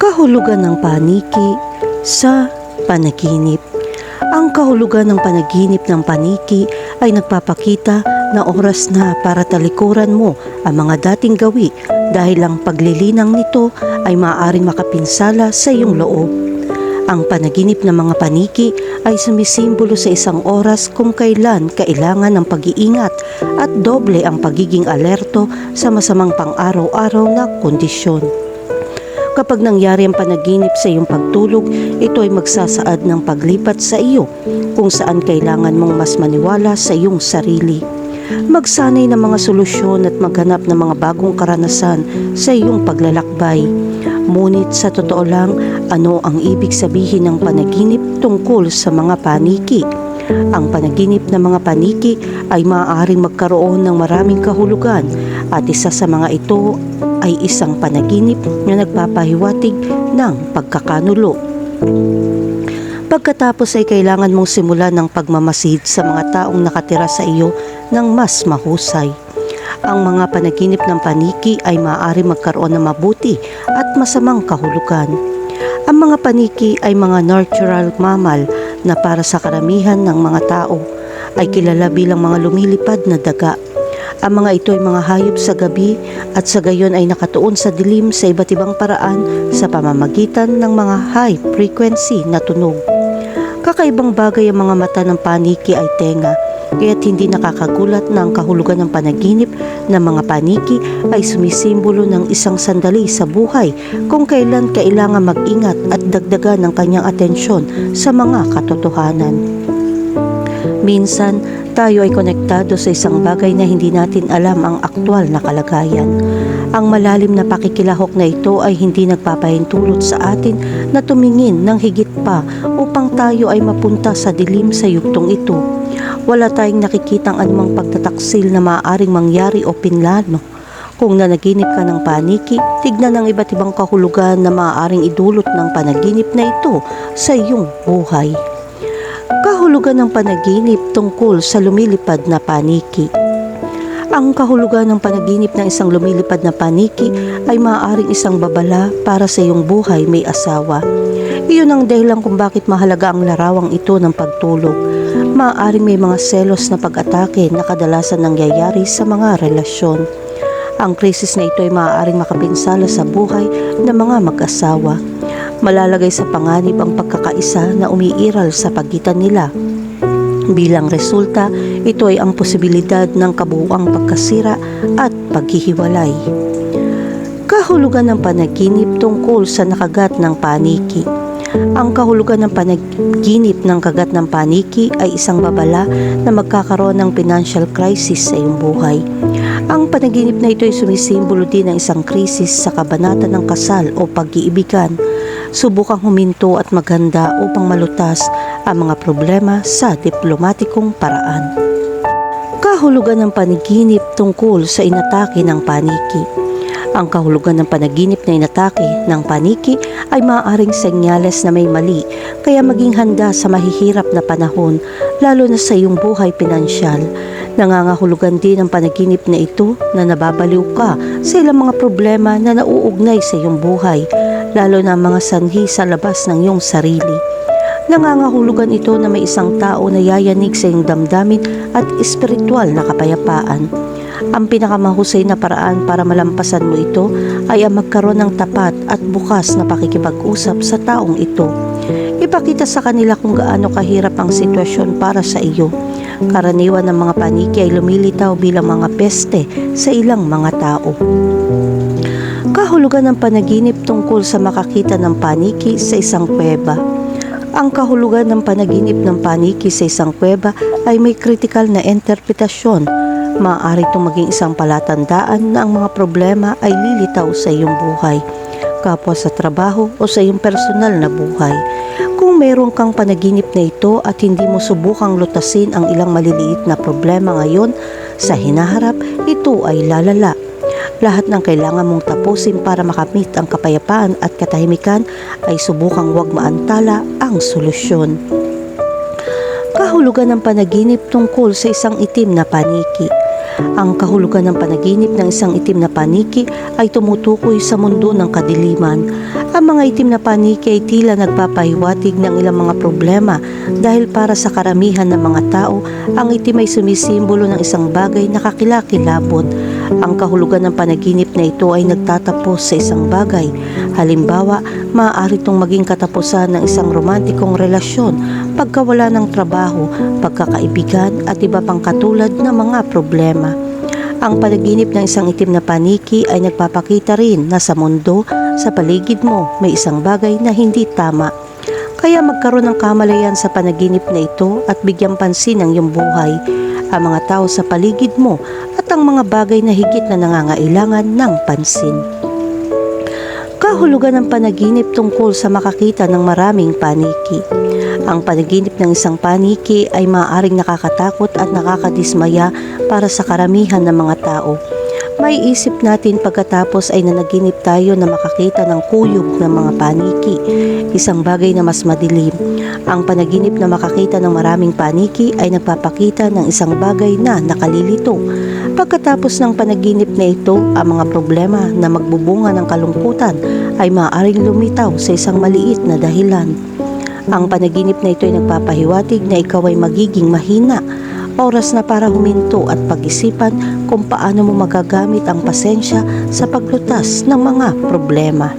Kahulugan ng paniki sa panaginip. Ang kahulugan ng panaginip ng paniki ay nagpapakita na oras na para talikuran mo ang mga dating gawi dahil ang paglilinang nito ay maaaring makapinsala sa iyong loob. Ang panaginip ng mga paniki ay sumisimbolo sa isang oras kung kailan kailangan ng pag-iingat at doble ang pagiging alerto sa masamang pang-araw-araw na kondisyon. Kapag nangyari ang panaginip sa iyong pagtulog, ito ay magsasaad ng paglipat sa iyo kung saan kailangan mong mas maniwala sa iyong sarili. Magsanay ng mga solusyon at maghanap ng mga bagong karanasan sa iyong paglalakbay. Ngunit sa totoo lang, ano ang ibig sabihin ng panaginip tungkol sa mga paniki? Ang panaginip ng mga paniki ay maaaring magkaroon ng maraming kahulugan at isa sa mga ito ay isang panaginip na nagpapahiwatig ng pagkakanulo. Pagkatapos ay kailangan mong simulan ng pagmamasid sa mga taong nakatira sa iyo ng mas mahusay. Ang mga panaginip ng paniki ay maaari magkaroon ng mabuti at masamang kahulugan. Ang mga paniki ay mga natural mammal na para sa karamihan ng mga tao ay kilala bilang mga lumilipad na daga. Ang mga ito ay mga hayop sa gabi at sa gayon ay nakatuon sa dilim sa iba't ibang paraan sa pamamagitan ng mga high frequency na tunog. Kakaibang bagay ang mga mata ng paniki ay tenga, kaya't hindi nakakagulat na ang kahulugan ng panaginip ng mga paniki ay sumisimbolo ng isang sandali sa buhay kung kailan kailangan mag-ingat at dagdagan ng kanyang atensyon sa mga katotohanan. Minsan, tayo ay konektado sa isang bagay na hindi natin alam ang aktwal na kalagayan. Ang malalim na pakikilahok na ito ay hindi nagpapahintulot sa atin na tumingin ng higit pa upang tayo ay mapunta sa dilim sa yugtong ito. Wala tayong nakikitang anumang pagtataksil na maaaring mangyari o pinlano. Kung nanaginip ka ng paniki, tignan ang iba't ibang kahulugan na maaaring idulot ng panaginip na ito sa iyong buhay. Kahulugan ng panaginip tungkol sa lumilipad na paniki. Ang kahulugan ng panaginip ng isang lumilipad na paniki ay maaaring isang babala para sa iyong buhay may asawa. Iyon ang dahilan kung bakit mahalaga ang larawang ito ng pagtulog. Maaaring may mga selos na pag-atake na kadalasan nangyayari sa mga relasyon. Ang krisis na ito ay maaaring makapinsala sa buhay ng mga mag-asawa. Malalagay sa panganib ang pagkakaisa na umiiral sa pagitan nila. Bilang resulta, ito ay ang posibilidad ng kabuuang pagkasira at paghihiwalay. Kahulugan ng panaginip tungkol sa nakagat ng paniki. Ang kahulugan ng panaginip ng kagat ng paniki ay isang babala na magkakaroon ng financial crisis sa iyong buhay. Ang panaginip na ito ay sumisimbolo din ng isang krisis sa kabanata ng kasal o pag-iibigan. Subukang huminto at maganda upang malutas ang mga problema sa diplomatikong paraan. Kahulugan ng panaginip tungkol sa inatake ng paniki. Ang kahulugan ng panaginip na inatake ng paniki ay maaaring senyales na may mali, kaya maging handa sa mahihirap na panahon, lalo na sa iyong buhay pinansyal. Nangangahulugan din ang panaginip na ito na nababaliw ka sa ilang mga problema na nauugnay sa iyong buhay, lalo na mga sanhi sa labas ng iyong sarili. Nangangahulugan ito na may isang tao na yayanig sa iyong damdamin at espiritual na kapayapaan. Ang pinakamahusay na paraan para malampasan mo ito ay ang magkaroon ng tapat at bukas na pakikipag-usap sa taong ito. Ipakita sa kanila kung gaano kahirap ang sitwasyon para sa iyo. Karaniwan ng mga paniki ay lumilitaw bilang mga peste sa ilang mga tao. Kahulugan ng panaginip tungkol sa makakita ng paniki sa isang kuweba. Ang kahulugan ng panaginip ng paniki sa isang kuweba ay may kritikal na interpretasyon. Maaari itong maging isang palatandaan na ang mga problema ay lilitaw sa iyong buhay, kapwa sa trabaho o sa iyong personal na buhay. Meron kang panaginip na ito at hindi mo subukang lutasin ang ilang maliliit na problema ngayon, sa hinaharap, ito ay lalala. Lahat ng kailangan mong tapusin para makamit ang kapayapaan at katahimikan ay subukang wag maantala ang solusyon. Kahulugan ng panaginip tungkol sa isang itim na paniki. Ang kahulugan ng panaginip ng isang itim na paniki ay tumutukoy sa mundo ng kadiliman. Ang mga itim na paniki ay tila nagpapahiwatig ng ilang mga problema dahil para sa karamihan ng mga tao, ang itim ay sumisimbolo ng isang bagay na kakilakilabot. Ang kahulugan ng panaginip na ito ay nagtatapos sa isang bagay. Halimbawa, maaari itong maging katapusan ng isang romantikong relasyon, pagkawala ng trabaho, pagkakaibigan at iba pang katulad ng mga problema. Ang panaginip ng isang itim na paniki ay nagpapakita rin na sa mundo, sa paligid mo, may isang bagay na hindi tama. Kaya magkaroon ng kamalayan sa panaginip na ito at bigyan pansin ang iyong buhay, ang mga tao sa paligid mo at ang mga bagay na higit na nangangailangan ng pansin. Kahulugan ng panaginip tungkol sa makakita ng maraming paniki. Ang panaginip ng isang paniki ay maaaring nakakatakot at nakakadismaya para sa karamihan ng mga tao. May isip natin pagkatapos ay nanaginip tayo na makakita ng kuyog ng mga paniki, isang bagay na mas madilim. Ang panaginip na makakita ng maraming paniki ay nagpapakita ng isang bagay na nakalilito. Pagkatapos ng panaginip na ito, ang mga problema na magbubunga ng kalungkutan ay maaaring lumitaw sa isang maliit na dahilan. Ang panaginip na ito ay nagpapahiwatig na ikaw ay magiging mahina. Oras na para huminto at pag-isipan kung paano mo magagamit ang pasensya sa paglutas ng mga problema.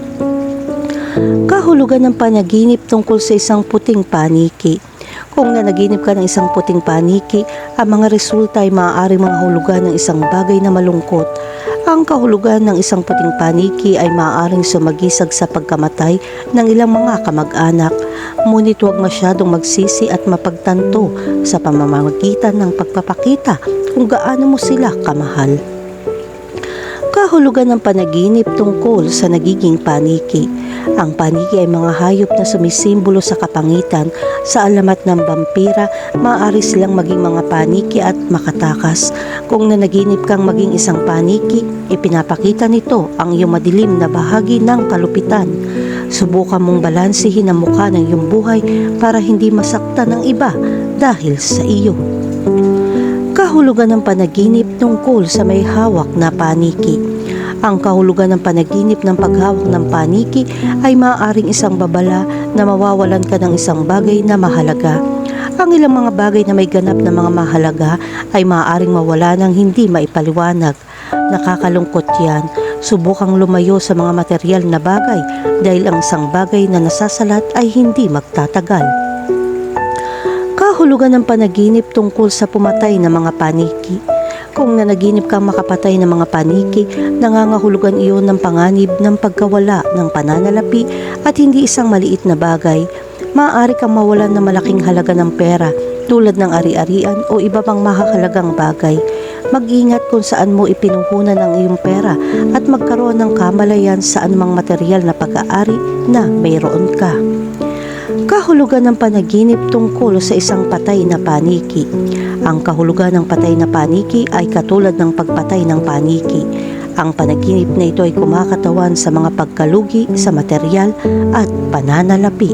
Kahulugan ng panaginip tungkol sa isang puting paniki. Kung nanaginip ka ng isang puting paniki, ang mga resulta ay maaaring mga hulugan ng isang bagay na malungkot. Ang kahulugan ng isang puting paniki ay maaaring sumagisag sa pagkamatay ng ilang mga kamag-anak. Ngunit huwag masyadong magsisi at mapagtanto sa pamamagitan ng pagpapakita kung gaano mo sila kamahal. Kahulugan ng panaginip tungkol sa nagiging paniki. Ang paniki ay mga hayop na sumisimbolo sa kapangitan. Sa alamat ng vampira, maaari silang maging mga paniki at makatakas. Kung nanaginip kang maging isang paniki, ipinapakita nito ang iyong madilim na bahagi ng kalupitan. Subukan mong balansihin ang mukha ng iyong buhay para hindi masaktan ng iba dahil sa iyo. Kahulugan ng panaginip tungkol sa may hawak na paniki. Ang kahulugan ng panaginip ng paghawak ng paniki ay maaaring isang babala na mawawalan ka ng isang bagay na mahalaga. Ang ilang mga bagay na may ganap na mga mahalaga ay maaaring mawala ng hindi maipaliwanag. Nakakalungkot yan. Subukang lumayo sa mga material na bagay dahil ang isang bagay na nasasalat ay hindi magtatagal. Kahulugan ng panaginip tungkol sa pumatay na mga paniki. Kung nanaginip kang makapatay ng mga paniki, nangangahulugan iyon ng panganib ng pagkawala ng pananalapi at hindi isang maliit na bagay. Maaari kang mawalan ng malaking halaga ng pera tulad ng ari-arian o iba pang mahahalagang bagay. Mag-ingat kung saan mo ipinuhunan ang iyong pera at magkaroon ng kamalayan sa anumang material na pag-aari na mayroon ka. Kahulugan ng panaginip tungkol sa isang patay na paniki. Ang kahulugan ng patay na paniki ay katulad ng pagpatay ng paniki. Ang panaginip na ito ay kumakatawan sa mga pagkalugi sa material at pananalapi.